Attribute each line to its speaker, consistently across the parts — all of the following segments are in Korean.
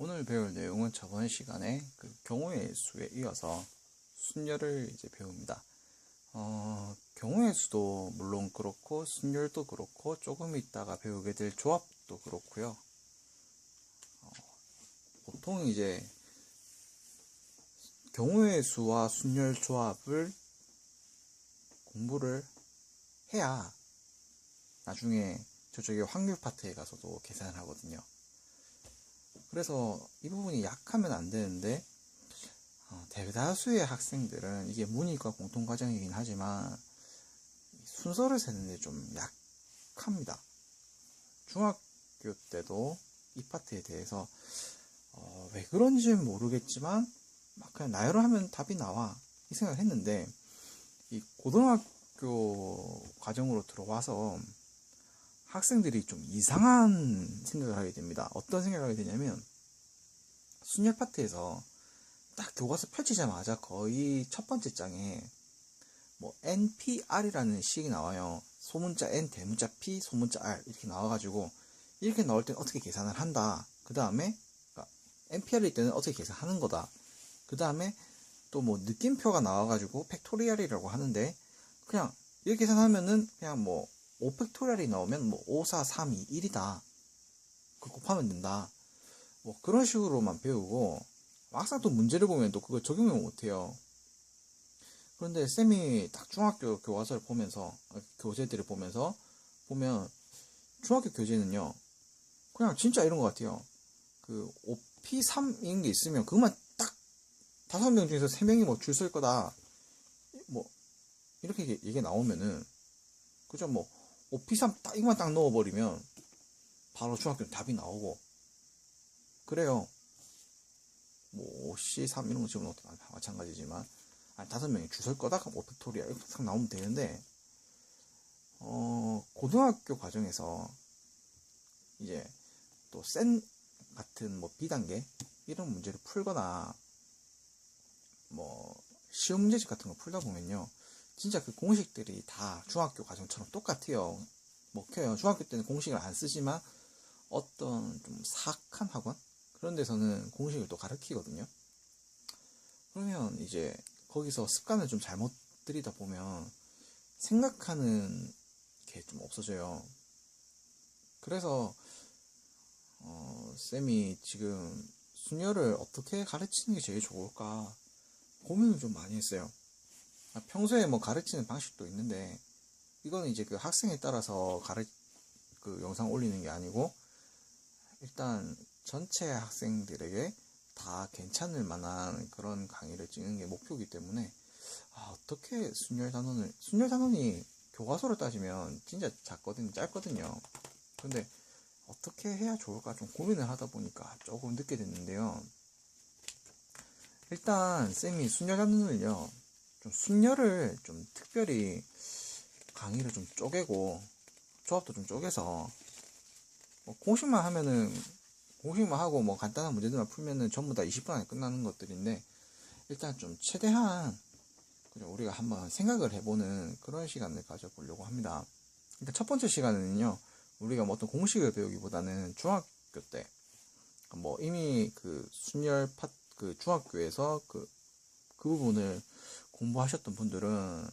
Speaker 1: 오늘 배울 내용은 저번 시간에 그 경우의 수에 이어서 순열을 이제 배웁니다. 어, 경우의 수도 물론 그렇고 순열도 그렇고 조금 있다가 배우게 될 조합도 그렇고요. 어, 보통 이제 경우의 수와 순열 조합을 공부를 해야 나중에 저쪽에 확률 파트에 가서도 계산을 하거든요. 그래서 이 부분이 약하면 안 되는데 어, 대다수의 학생들은 이게 문이과 공통 과정이긴 하지만 순서를 세는데 좀 약합니다. 중학교 때도 이 파트에 대해서 어, 왜 그런지는 모르겠지만 막 그냥 나열을 하면 답이 나와 이 생각을 했는데 이 고등학교 과정으로 들어와서 학생들이 좀 이상한 생각을 하게 됩니다. 어떤 생각을 하게 되냐면 순열 파트에서 딱 교과서 펼치자마자 거의 첫 번째 장에 뭐 NPR이라는 식이 나와요. 소문자 N, 대문자 P, 소문자 R 이렇게 나와가지고 이렇게 나올 때는 어떻게 계산을 한다. 그 다음에 그러니까 NPR일 때는 어떻게 계산하는 거다. 그 다음에 또 뭐 느낌표가 나와가지고 팩토리얼이라고 하는데 그냥 이렇게 계산하면은 그냥 뭐 5팩토리얼이 나오면 뭐 5, 4, 3, 2, 1이다. 그 곱하면 된다. 뭐 그런 식으로만 배우고 막상 또 문제를 보면 또 그걸 적용을 못해요. 그런데 쌤이 딱 중학교 교과서를 보면서 아, 교재들을 보면서 보면 중학교 교재는요 그냥 진짜 이런 것 같아요. 그 5P3인 게 있으면 그것만 딱 다섯 명 중에서 세 명이 뭐줄쓸 거다. 뭐 이렇게 얘기 나오면은 그죠 뭐 5P3 딱 이것만 딱 넣어버리면 바로 중학교 답이 나오고 그래요. 뭐 C3 이런 거 집어넣어도 마찬가지지만 한 다섯 명이 줄설 거다? 그럼 오피토리아 이렇게 딱 나오면 되는데 어 고등학교 과정에서 이제 또 센 같은 뭐 비단계? 이런 문제를 풀거나 뭐 시험 문제집 같은 거 풀다 보면요. 진짜 그 공식들이 다 중학교 과정처럼 똑같아요. 먹혀요. 중학교 때는 공식을 안 쓰지만 어떤 좀 사악한 학원 그런 데서는 공식을 또 가르치거든요. 그러면 이제 거기서 습관을 좀 잘못 들이다 보면 생각하는 게 좀 없어져요. 그래서 어, 쌤이 지금 수녀를 어떻게 가르치는 게 제일 좋을까 고민을 좀 많이 했어요. 아, 평소에 뭐 가르치는 방식도 있는데 이거는 이제 그 학생에 따라서 가르 그 영상 올리는 게 아니고 일단 전체 학생들에게 다 괜찮을 만한 그런 강의를 찍는 게 목표이기 때문에 아, 어떻게 순열 단원을 순열 단원이 교과서로 따지면 진짜 작거든요 짧거든요. 근데 어떻게 해야 좋을까 좀 고민을 하다 보니까 조금 늦게 됐는데요. 일단 쌤이 순열 단원을요 좀 순열을 좀 특별히 강의를 좀 쪼개고 조합도 좀 쪼개서 뭐 공식만 하면은 공식만 하고 뭐 간단한 문제들만 풀면은 전부 다 20분 안에 끝나는 것들인데 일단 좀 최대한 우리가 한번 생각을 해보는 그런 시간을 가져보려고 합니다. 일단 첫 번째 시간은요 우리가 뭐 어떤 공식을 배우기보다는 중학교 때 뭐 이미 그 순열 파, 그 중학교에서 그, 그 부분을 공부하셨던 분들은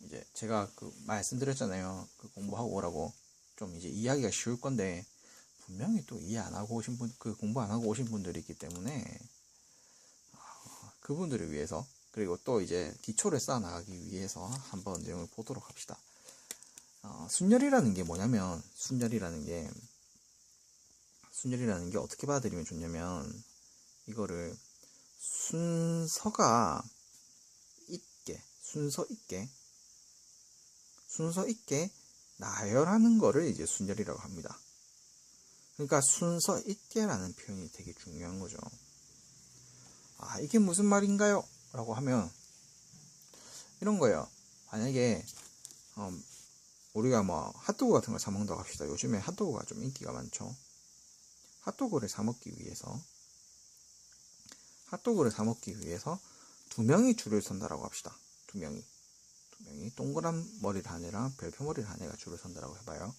Speaker 1: 이제 제가 그 말씀드렸잖아요. 그 공부하고 오라고 좀 이제 이야기가 쉬울 건데 분명히 또 이해 안 하고 오신 분, 그 공부 안 하고 오신 분들이 있기 때문에 아, 그분들을 위해서 그리고 또 이제 기초를 쌓아 나가기 위해서 한번 내용을 보도록 합시다. 어, 순열이라는 게 뭐냐면 순열이라는 게 순열이라는 게 어떻게 받아들이면 좋냐면 이거를 순서가 있게 순서 있게 순서 있게 나열하는 거를 이제 순열이라고 합니다. 그러니까 순서 있게라는 표현이 되게 중요한 거죠. 아, 이게 무슨 말인가요? 라고 하면, 이런 거예요. 만약에, 어, 우리가 뭐, 핫도그 같은 걸 사 먹는다고 합시다. 요즘에 핫도그가 좀 인기가 많죠. 핫도그를 사 먹기 위해서, 핫도그를 사 먹기 위해서 두 명이 줄을 선다라고 합시다. 두 명이. 두 명이 동그란 머리를 한 애랑 별표 머리를 한 애가 줄을 선다라고 해봐요.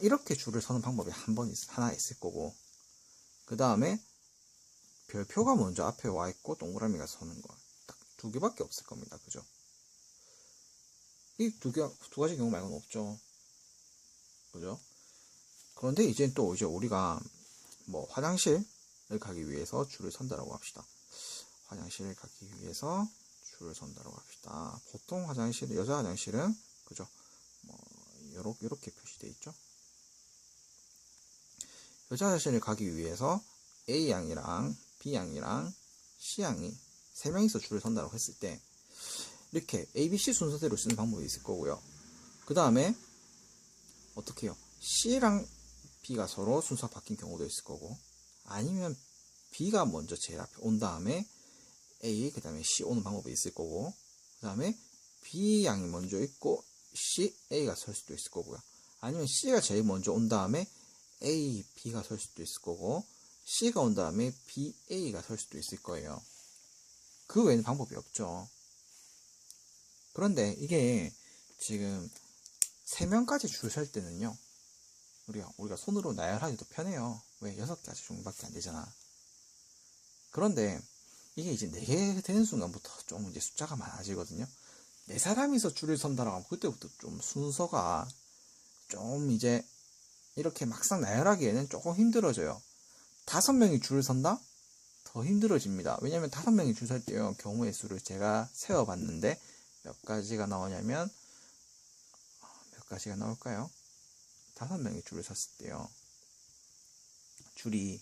Speaker 1: 이렇게 줄을 서는 방법이 한 번 하나 있을 거고 그 다음에 별표가 먼저 앞에 와 있고 동그라미가 서는 거. 딱 두 개밖에 없을 겁니다. 그죠? 이 두 개, 두 가지 경우 말고는 없죠. 그죠? 그런데 이제 또 이제 우리가 뭐 화장실을 가기 위해서 줄을 선다라고 합시다. 화장실을 가기 위해서 줄을 선다라고 합시다. 보통 화장실, 여자 화장실은 그죠? 뭐 요렇게, 요렇게 표시되어 있죠. 여자 화장실을 가기 위해서 A 양이랑 B 양이랑 C 양이 세 명이서 줄을 선다고 했을 때 이렇게 A, B, C 순서대로 쓰는 방법이 있을 거고요. 그 다음에 어떻게 해요? C랑 B가 서로 순서가 바뀐 경우도 있을 거고 아니면 B가 먼저 제일 앞에 온 다음에 A 그 다음에 C 오는 방법이 있을 거고 그 다음에 B 양이 먼저 있고 C, A가 설 수도 있을 거고요. 아니면 C가 제일 먼저 온 다음에 A, B가 설 수도 있을 거고 C가 온 다음에 B, A가 설 수도 있을 거예요. 그 외에는 방법이 없죠. 그런데 이게 지금 3명까지 줄 설 때는요. 우리가, 우리가 손으로 나열하기도 편해요. 왜? 6가지 종류밖에 안 되잖아. 그런데 이게 이제 4개 되는 순간부터 좀 이제 숫자가 많아지거든요. 네 사람이서 줄을 선다라고 하면 그때부터 좀 순서가 좀 이제 이렇게 막상 나열하기에는 조금 힘들어져요. 다섯 명이 줄을 선다? 더 힘들어집니다. 왜냐면 다섯 명이 줄 설 때요. 경우의 수를 제가 세어봤는데 몇 가지가 나오냐면 몇 가지가 나올까요? 다섯 명이 줄을 섰을 때요. 줄이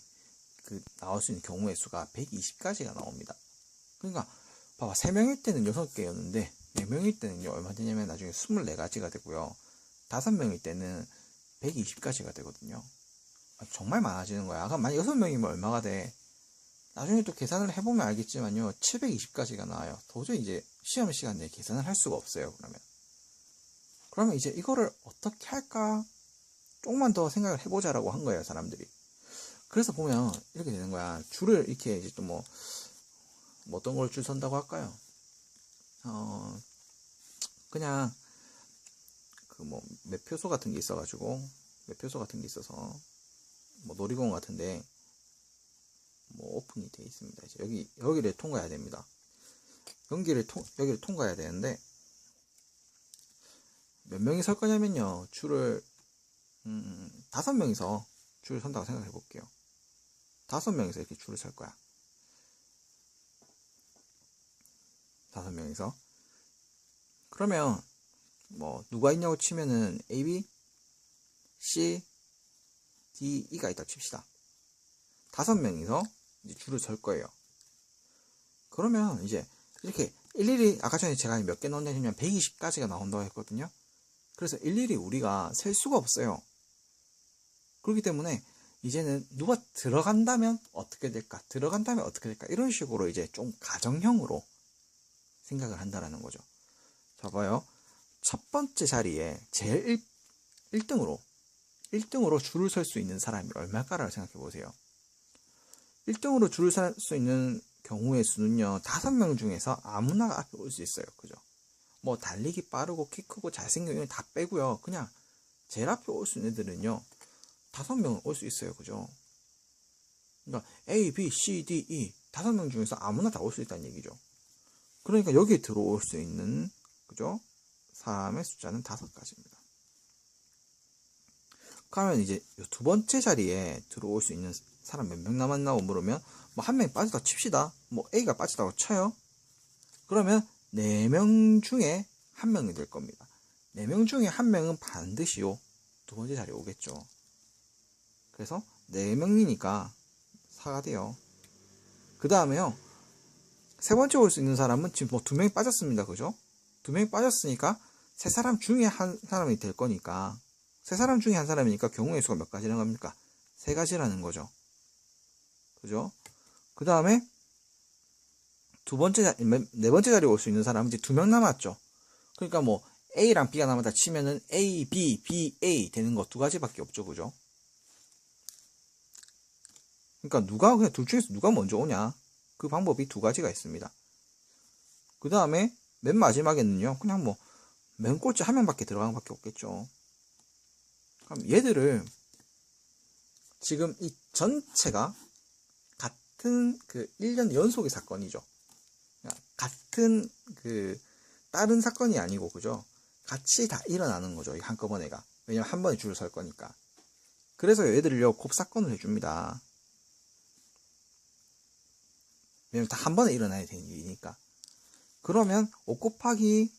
Speaker 1: 그 나올 수 있는 경우의 수가 120가지가 나옵니다. 그러니까 봐봐 3명일 때는 6개였는데 4명일 때는요 얼마 되냐면 나중에 24가지가 되고요. 5명일 때는 120가지가 되거든요. 아, 정말 많아지는 거야. 그럼 만약 6명이면 얼마가 돼? 나중에 또 계산을 해보면 알겠지만요. 720가지가 나와요. 도저히 이제 시험 시간 내에 계산을 할 수가 없어요. 그러면. 그러면 이제 이거를 어떻게 할까? 조금만 더 생각을 해보자라고 한 거예요. 사람들이. 그래서 보면 이렇게 되는 거야. 줄을 이렇게 이제 또 뭐, 뭐 어떤 걸 줄 선다고 할까요? 어, 그냥 그 뭐 매표소 같은 게 있어가지고 매표소 같은 게 있어서 뭐 놀이공원 같은데 뭐 오픈이 돼 있습니다. 이제 여기 여기를 통과해야 됩니다. 여기를 통 여기를 통과해야 되는데 몇 명이 설 거냐면요 줄을 음, 다섯 명이서 줄을 선다고 생각해 볼게요. 다섯 명이서 이렇게 줄을 설 거야. 다섯 명이서 그러면 뭐 누가 있냐고 치면은 A, B, C, D, E가 있다 칩시다. 다섯 명이서 이제 줄을 설 거예요. 그러면 이제 이렇게 일일이 아까 전에 제가 몇 개 넣었냐면 120까지가 나온다고 했거든요. 그래서 일일이 우리가 셀 수가 없어요. 그렇기 때문에 이제는 누가 들어간다면 어떻게 될까? 들어간다면 어떻게 될까? 이런 식으로 이제 좀 가정형으로 생각을 한다라는 거죠. 자, 봐요. 첫 번째 자리에 제일 1, 등으로 1등으로 줄을 설 수 있는 사람이 얼마일까라고 생각해 보세요. 1등으로 줄을 설 수 있는 경우의 수는요, 5명 중에서 아무나 앞에 올 수 있어요. 그죠? 뭐, 달리기 빠르고, 키 크고, 잘생긴 이런 다 빼고요. 그냥, 제일 앞에 올 수 있는 애들은요, 5명은 올 수 있어요. 그죠? 그러니까, A, B, C, D, E, 5명 중에서 아무나 다 올 수 있다는 얘기죠. 그러니까 여기에 들어올 수 있는, 그죠? 사람의 숫자는 다섯 가지입니다. 그러면 이제 이두 번째 자리에 들어올 수 있는 사람 몇 명 남았나고 물으면 뭐 한 명이 빠졌다 칩시다. 뭐 A가 빠졌다고 쳐요. 그러면 네명 중에 한 명이 될 겁니다. 네명 중에 한 명은 반드시요 두 번째 자리에 오겠죠. 그래서 네 명이니까 4가 돼요. 그 다음에요. 세 번째 올 수 있는 사람은 지금 뭐 두 명이 빠졌습니다. 그죠? 두 명이 빠졌으니까 세 사람 중에 한 사람이 될 거니까 세 사람 중에 한 사람이니까 경우의 수가 몇 가지라는 겁니까? 세 가지라는 거죠. 그죠? 그 다음에 두 번째 자, 네 번째 자리에 올 수 있는 사람은 이제 두 명 남았죠. 그러니까 뭐 A랑 B가 남았다 치면은 A, B, B, A 되는 거 두 가지밖에 없죠. 그죠? 그러니까 누가 그냥 둘 중에서 누가 먼저 오냐? 그 방법이 두 가지가 있습니다. 그 다음에 맨 마지막에는요. 그냥 뭐 맨 꼴찌 한 명밖에 들어가는 밖에 없겠죠. 그럼 얘들을 지금 이 전체가 같은 그 1년 연속의 사건이죠. 그러니까 같은 그 다른 사건이 아니고 그죠? 같이 다 일어나는 거죠. 이 한꺼번에가. 왜냐면 한 번에 줄을 설 거니까. 그래서 얘들을요 곱사건을 해줍니다. 왜냐면 다 한 번에 일어나야 되는 일이니까. 그러면 5 곱하기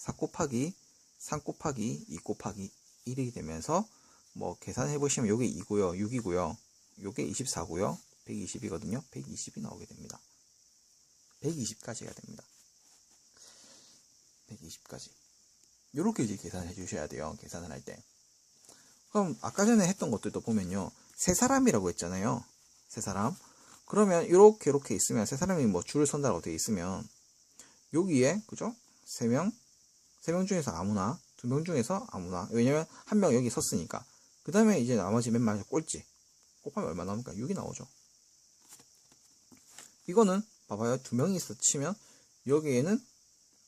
Speaker 1: 4 곱하기 3 곱하기 2 곱하기 1이 되면서 뭐 계산해 보시면 요게 2고요. 6이고요. 요게 24고요. 120이거든요. 120이 나오게 됩니다. 120까지가 됩니다. 120까지. 요렇게 이제 계산해 주셔야 돼요. 계산을 할 때. 그럼 아까 전에 했던 것들도 보면요. 세 사람이라고 했잖아요. 세 사람. 그러면 이렇게 이렇게 있으면 세 사람이 뭐 줄을 선다라고 되어 있으면 여기에 그죠? 세 명, 세 명 중에서 아무나, 두 명 중에서 아무나. 왜냐면 한 명 여기 섰으니까. 그 다음에 이제 나머지 맨 마지막 꼴찌. 곱하면 얼마 나옵니까? 6이 나오죠. 이거는 봐봐요. 두 명이 있어 치면 여기에는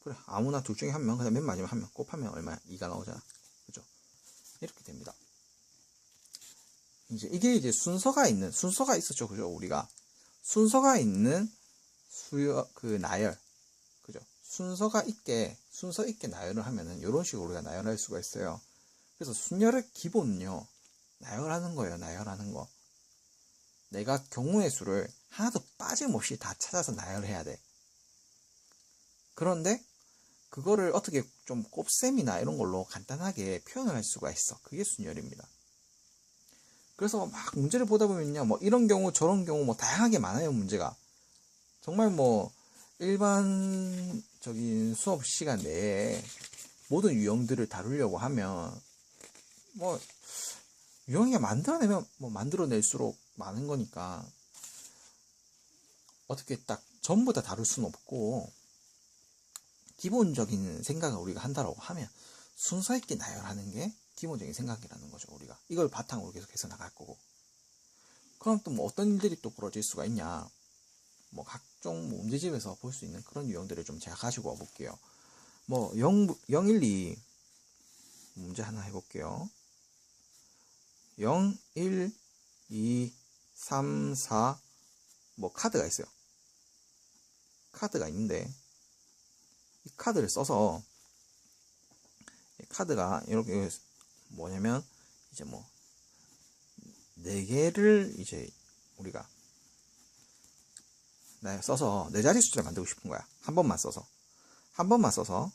Speaker 1: 그래 아무나 둘 중에 한 명, 그다음 맨 마지막 한 명 곱하면 얼마야? 2가 나오잖아. 그죠? 이렇게 됩니다. 이제 이게 이제 순서가 있는 순서가 있었죠, 그죠? 우리가 순서가 있는 수요 그 나열? 순서가 있게 순서 있게 나열을 하면은 이런 식으로 우리가 나열할 수가 있어요. 그래서 순열의 기본은요 나열하는 거예요, 나열하는 거. 내가 경우의 수를 하나도 빠짐없이 다 찾아서 나열해야 돼. 그런데 그거를 어떻게 좀 곱셈이나 이런 걸로 간단하게 표현을 할 수가 있어. 그게 순열입니다. 그래서 막 문제를 보다 보면요. 뭐 이런 경우 저런 경우 뭐 다양하게 많아요. 문제가. 정말 뭐 일반 적인 수업 시간 내에 모든 유형들을 다루려고 하면 뭐 유형이 만들어내면 뭐 만들어낼수록 많은 거니까 어떻게 딱 전부 다 다룰 수는 없고 기본적인 생각을 우리가 한다라고 하면 순서 있게 나열하는 게 기본적인 생각이라는 거죠 우리가. 이걸 바탕으로 계속 해서 나갈 거고. 그럼 또 뭐 어떤 일들이 또 벌어질 수가 있냐 뭐 각종 뭐 문제집에서 볼 수 있는 그런 유형들을 좀 제가 가지고 와 볼게요 뭐 0, 0 1, 2 문제 하나 해볼게요 0, 1, 2, 3, 4, 뭐 카드가 있어요. 카드가 있는데 이 카드를 써서 이 카드가 이렇게 뭐냐면 이제 뭐 네 개를 이제 우리가 네, 써서 네 자리 숫자를 만들고 싶은 거야. 한 번만 써서 한 번만 써서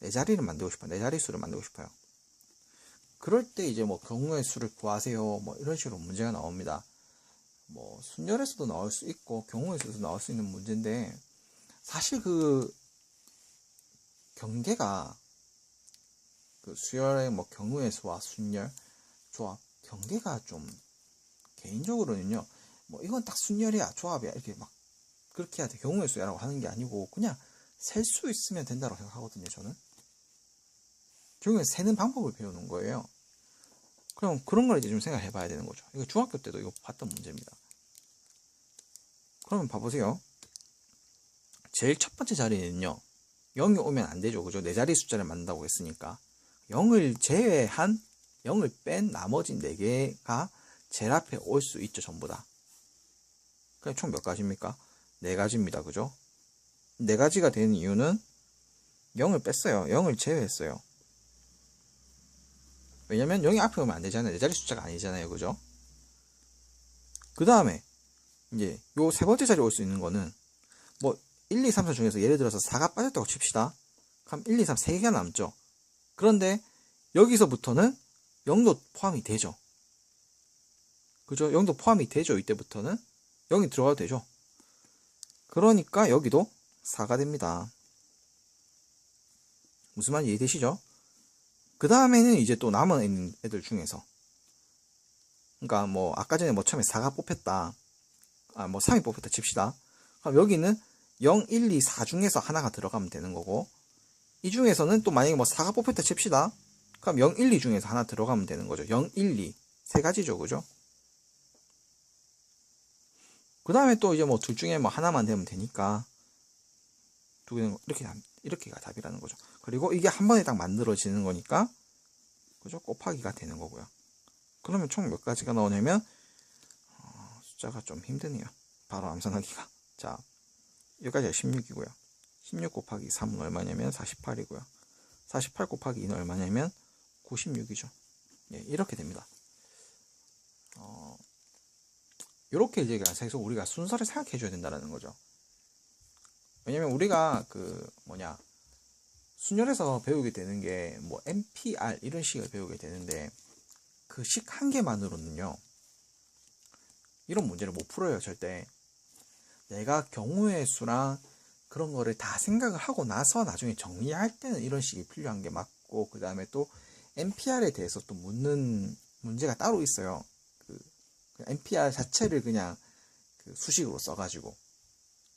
Speaker 1: 네 자리를 만들고 싶어요. 네 자리 수를 만들고 싶어요. 그럴 때 이제 뭐 경우의 수를 구하세요. 뭐 이런 식으로 문제가 나옵니다. 뭐 순열에서도 나올 수 있고 경우의 수에서 나올 수 있는 문제인데 사실 그 경계가 그 수열의 뭐 경우의 수와 순열 조합 경계가 좀 개인적으로는요. 뭐 이건 딱 순열이야 조합이야 이렇게 막 그렇게 해야 돼 경우의 수야라고 하는 게 아니고 그냥 셀 수 있으면 된다고 생각하거든요 저는 경우에 세는 방법을 배우는 거예요 그럼 그런 걸 이제 좀 생각해 봐야 되는 거죠. 이거 중학교 때도 이거 봤던 문제입니다. 그러면 봐보세요. 제일 첫 번째 자리는요. 0이 오면 안 되죠. 그죠? 네 자리 숫자를 만든다고 했으니까. 0을 제외한 0을 뺀 나머지 4개가 제일 앞에 올 수 있죠. 전부 다. 그럼 총몇 가지입니까? 네 가지입니다. 그죠? 네 가지가 되는 이유는 0을 뺐어요. 0을 제외했어요. 왜냐면 0이 앞에 오면 안 되잖아요. 네 자리 숫자가 아니잖아요. 그죠? 그 다음에 이제 요 세 번째 자리에 올수 있는 거는 뭐 1, 2, 3, 4 중에서 예를 들어서 4가 빠졌다고 칩시다. 그럼 1, 2, 3, 3개가 남죠. 그런데 여기서부터는 0도 포함이 되죠. 그죠? 0도 포함이 되죠. 이때부터는 0이 들어가도 되죠. 그러니까 여기도 4가 됩니다. 무슨 말인지 이해되시죠? 그 다음에는 이제 또 남은 애들 중에서. 그러니까 뭐 아까 전에 뭐 처음에 4가 뽑혔다. 아 뭐 3이 뽑혔다 칩시다. 그럼 여기는 0, 1, 2, 4 중에서 하나가 들어가면 되는 거고 이 중에서는 또 만약에 뭐 4가 뽑혔다 칩시다. 그럼 0, 1, 2 중에서 하나 들어가면 되는 거죠. 0, 1, 2 세 가지죠. 그죠 그 다음에 또 이제 뭐 둘 중에 뭐 하나만 되면 되니까 두 개는 이렇게 이렇게가 답이라는 거죠. 그리고 이게 한 번에 딱 만들어지는 거니까 그죠? 곱하기가 되는 거고요. 그러면 총 몇 가지가 나오냐면 어, 숫자가 좀 힘드네요. 바로 암산하기가. 자, 여기까지가 16이고요. 16 곱하기 3은 얼마냐면 48이고요. 48 곱하기 2는 얼마냐면 96이죠. 예, 이렇게 됩니다. 어, 이렇게 이제 계속 우리가 순서를 생각해 줘야 된다는 거죠. 왜냐면 우리가 그 뭐냐 순열에서 배우게 되는 게 뭐 NPR 이런 식을 배우게 되는데 그 식 한 개만으로는요 이런 문제를 못 풀어요 절대 내가 경우의 수랑 그런 거를 다 생각을 하고 나서 나중에 정리할 때는 이런 식이 필요한 게 맞고 그 다음에 또 NPR에 대해서 또 묻는 문제가 따로 있어요 그 NPR 자체를 그냥 그 수식으로 써가지고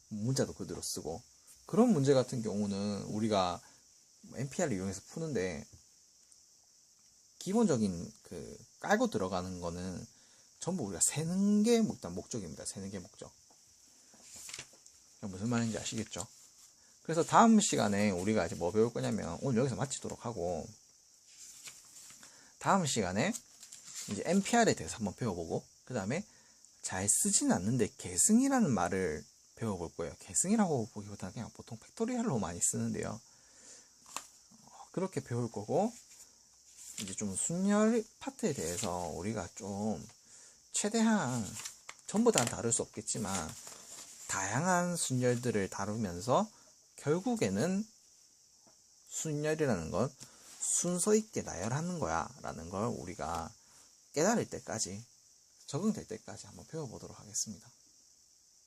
Speaker 1: 문자도 그대로 쓰고 그런 문제 같은 경우는 우리가 NPR을 이용해서 푸는데 기본적인 그 깔고 들어가는 거는 전부 우리가 세는 게 일단 목적입니다. 세는 게 목적. 무슨 말인지 아시겠죠? 그래서 다음 시간에 우리가 이제 뭐 배울 거냐면 오늘 여기서 마치도록 하고 다음 시간에 이제 NPR에 대해서 한번 배워보고 그 다음에 잘 쓰진 않는데 계승이라는 말을 배워볼 거예요. 계승이라고 보기보다는 그냥 보통 팩토리얼로 많이 쓰는데요. 어, 그렇게 배울 거고 이제 좀 순열 파트에 대해서 우리가 좀 최대한 전부 다 다룰 수 없겠지만 다양한 순열들을 다루면서 결국에는 순열이라는 건 순서 있게 나열하는 거야 라는 걸 우리가 깨달을 때까지 적응될 때까지 한번 배워보도록 하겠습니다.